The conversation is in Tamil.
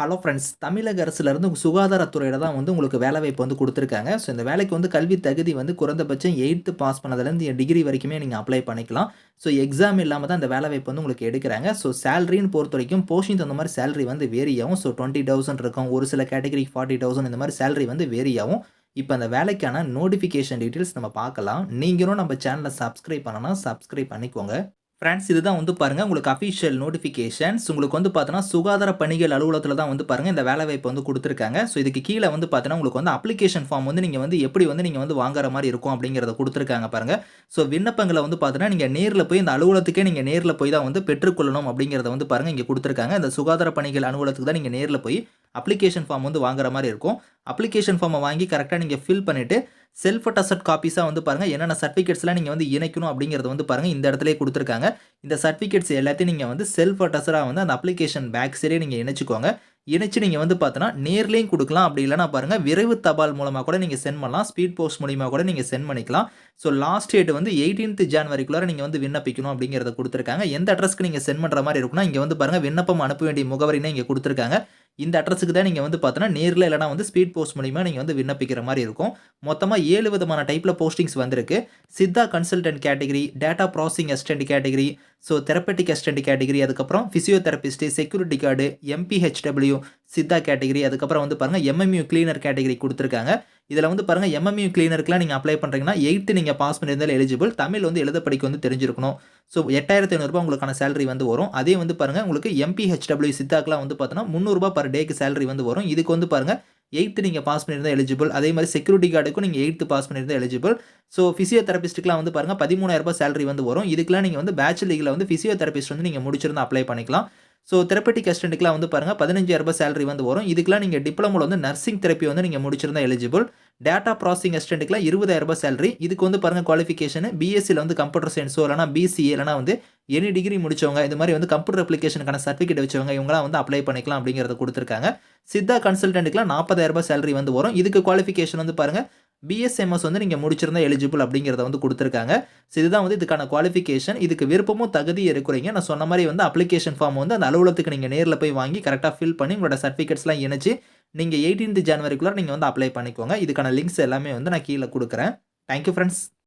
ஹலோ ஃப்ரெண்ட்ஸ் தமிழக அரசுலேருந்து சுகாதாரத்துறையில தான் வந்து உங்களுக்கு வேலைவாய்ப்பு வந்து கொடுத்துருக்காங்க. ஸோ இந்த வேலைக்கு வந்து கல்வி தகுதி வந்து குறைந்தபட்சம் எயித்து பாஸ் பண்ணதுலேருந்து டிகிரி வரைக்குமே நீங்கள் அப்ளை பண்ணிக்கலாம். ஸோ எக்ஸாம் இல்லாமல் தான் இந்த வேலைவாய்ப்பு வந்து உங்களுக்கு எடுக்கிறாங்க. ஸோ சேலரின்னு பொறுத்த வரைக்கும் போஸ்டிங் தகுந்த மாதிரி சேலரி வந்து வேரி ஆகும் ஸோ டுவெண்ட்டி தௌசண்ட் இருக்கும். ஒரு சில கேட்டகரி ஃபார்ட்டி தௌசண்ட் இந்த மாதிரி சேலரி வந்து வேரி ஆகும் இப்போ அந்த வேலைக்கான நோட்டிஃபிகேஷன் டீட்டெயில்ஸ் நம்ம பார்க்கலாம். நீங்களும் நம்ம சேனலை சப்ஸ்கிரைப் பண்ணனா சப்ஸ்கிரைப் பண்ணிக்கோங்க. ஃப்ரெண்ட்ஸ் இதுதான் வந்து பாருங்கள் உங்களுக்கு அஃபிஷியல் நோட்டிஃபிகேஷன்ஸ் உங்களுக்கு வந்து பார்த்தோன்னா சுகாதார பணிகள் அலுவலகத்தில் தான் வந்து பாருங்கள் இந்த வேலை வாய்ப்பு வந்து கொடுத்துருக்காங்க. ஸோ இதுக்கு கீழே வந்து பார்த்தோன்னா உங்களுக்கு வந்து அப்ளிகேஷன் ஃபார்ம் வந்து நீங்கள் வந்து எப்படி வந்து நீங்கள் வந்து வாங்குற மாதிரி இருக்கும் அப்படிங்கிறத கொடுத்துருக்காங்க பாருங்கள் ஸோ விண்ணப்பங்களை வந்து பார்த்தோன்னா நீங்கள் நேரில் போய் இந்த அலுவலகத்துக்கே நீங்கள் நேரில் போய் தான் வந்து பெற்றுக்கொள்ளணும் அப்படிங்கிறத வந்து பாருங்கள் இங்கே கொடுத்துருக்காங்க. இந்த சுகாதார பணிகள் அலுவலகத்துக்கு தான் நீங்கள் நேரில் போய் அப்ளிகேஷன் ஃபார்ம் வந்து வாங்குற மாதிரி இருக்கும். அப்ளிகேஷன் ஃபார்மை வாங்கி கரெக்டாக நீங்கள் ஃபில் பண்ணிவிட்டு செல்ஃப் அட்டஸ்ட் காப்பீஸாக வந்து பாருங்கள் என்னென்ன சர்டிஃபிகேட்ஸ்லாம் நீங்கள் வந்து இணைக்கணும் அப்படிங்கிறத வந்து பாருங்கள் இந்த இடத்துல கொடுத்துருக்காங்க. இந்த சர்டிஃபிகேட்ஸ் எல்லாத்தையும் நீங்கள் வந்து செல்ஃப் அட்டஸ்டாக வந்து அந்த அப்ளிகேஷன் பேக் சைடே நீங்கள் இணைச்சிக்கோங்க. இணைச்சு நீங்கள் வந்து பார்த்தோன்னா நேர்லேயும் கொடுக்கலாம். அப்படி இல்லைனா பாருங்கள் விரைவு தபால் மூலமாக கூட நீங்கள் சென்ட் பண்ணலாம். ஸ்பீட் போஸ்ட் மூலிமா கூட நீங்கள் சென்ட் பண்ணிக்கலாம். ஸோ லாஸ்ட் டேட் வந்து எயிட்டீன்த் ஜான்வரிக்குள்ளார நீங்கள் வந்து விண்ணப்பிக்கணும் அப்படிங்கிறத கொடுத்துருக்காங்க. எந்த அட்ரஸ்க்கு நீங்கள் சென்ட் பண்ணுற மாதிரி இருக்குன்னா இங்கே வந்து பாருங்கள் விண்ணப்பம் அனுப்ப வேண்டிய முகவரின்னு இங்கே கொடுத்துருக்காங்க. இந்த அட்ரஸுக்கு தான் நீங்கள் வந்து பார்த்தோன்னா நேரில் இல்லைனா வந்து ஸ்பீட் போஸ்ட் மூலிமா நீங்கள் வந்து விண்ணப்பிக்கிற மாதிரி இருக்கும். மொத்தமாக ஏழு விதமான டைப்பில் போஸ்டிங்ஸ் வந்திருக்கு. Siddha consultant category data processing assistant category so therapeutic assistant category அதுக்கப்புறம் physiotherapist security guard MPHW Siddha category அதுக்கப்புறம் வந்து பாருங்கள் எம்எம்யூ கிளீனர் கேட்டகரி கொடுத்துருக்காங்க. இதில் வந்து பாருங்கள் எம்எம்யூ கிளீனருக்குலாம் நீங்கள் அப்ளை பண்ணுறீங்கன்னா எயித்து நீங்கள் பாஸ் பண்ணியிருந்தாலும் எலிஜிபிள் தமிழ் வந்து எழுத படிக்க வந்து தெரிஞ்சிருக்கணும். ஸோ எட்டாயிரத்தி ஐநூறுரூபா உங்களுக்கான சேலரி வந்து வரும். அதே வந்து பாருங்கள் உங்களுக்கு எம்பிஹெச்டபிள்யூ சித்தாக்கெலாம் வந்து பார்த்தோன்னா முந்நூறுரூபா பர் டேக்கு சேலரி வந்து வரும். இதுக்கு வந்து பாருங்கள் எயித்து நீங்கள் பாஸ் பண்ணியிருந்தால் எலிஜிபிள் அதே மாதிரி செக்யூரிட்டி கார்டுக்கும் நீங்கள் எயித்து பாஸ் பண்ணியிருந்தால் எலிஜிபிள் ஸோ ஃபிசியோதெரபிஸ்ட்டுக்குலாம் வந்து பாருங்கள் பதிமூணாயிரரூபா சேலரி வந்து வரும். இதுக்கெலாம் நீங்கள் வந்து பேச்சுலர் லீகில் வந்து ஃபிசியோதெரபிஸ்ட் வந்து நீங்கள் முடிச்சிருந்தா அப்ளை பண்ணிக்கலாம். ஸோ தெரப்பட்டிக் அசிஸ்டண்ட்டுக்குலாம் வந்து பாருங்கள் பதினஞ்சாயிரரூபா சேலரி வந்து வரும். இதுக்கெலாம் நீங்கள் டிப்ளமோவில் வந்து நர்சிங் தெரப்பி வந்து நீங்கள் முடிச்சிருந்தா எலிஜிபிள் டேட்டா ப்ராசஸிங் அசிஸ்டண்ட்டுக்குலாம் இருபதாயிரரூபா சேலரி இதுக்கு வந்து பாருங்கள் குவாலிஃபிகேஷன் பிஎஸ்சியில் வந்து கம்ப்யூட்டர் சயின்ஸோ இல்லைனா பிசிஏ இல்லைனா வந்து எனி டிகிரி முடிச்சவங்க இது மாதிரி வந்து கம்ப்யூட்டர் அப்ளிகேஷனுக்கான சர்டிஃபிகேட் வச்சவங்க இவங்களாம் வந்து அப்ளை பண்ணிக்கலாம் அப்படிங்கிறத கொடுத்துருக்காங்க. சித்தா கன்சல்டன்ட்டுக்குலாம் நாற்பதாயிரரூபா சேலரி வந்து வரும். இதுக்கு குவாலிஃபிகேஷன் வந்து பாருங்கள் பிஎஸ்எம்எஸ் வந்து நீங்கள் முடிச்சிருந்தா எலிஜிபிள் அப்படிங்கிறத வந்து கொடுத்துருக்காங்க. ஸோ இதுதான் வந்து இதுக்கான குவாலிஃபிகேஷன் இதுக்கு விருப்பமும் தகுதி இருக்கிறீங்க. நான் சொன்ன மாதிரி வந்து அப்ளிகேஷன் ஃபார்ம் வந்து அந்த அலுவலகத்துக்கு நீங்கள் நேரில் போய் வாங்கி கரெக்டாக ஃபில் பண்ணி உங்களோட சர்டிஃபிகேட்ஸ்லாம் இணைச்சி நீங்கள் எயிட்டீன்த் ஜனவரிக்குள்ளே நீங்கள் வந்து அப்ளை பண்ணிக்கோங்க. இதுக்கான லிங்க்ஸ் எல்லாமே வந்து நான் கீழே கொடுக்குறேன். Thank you friends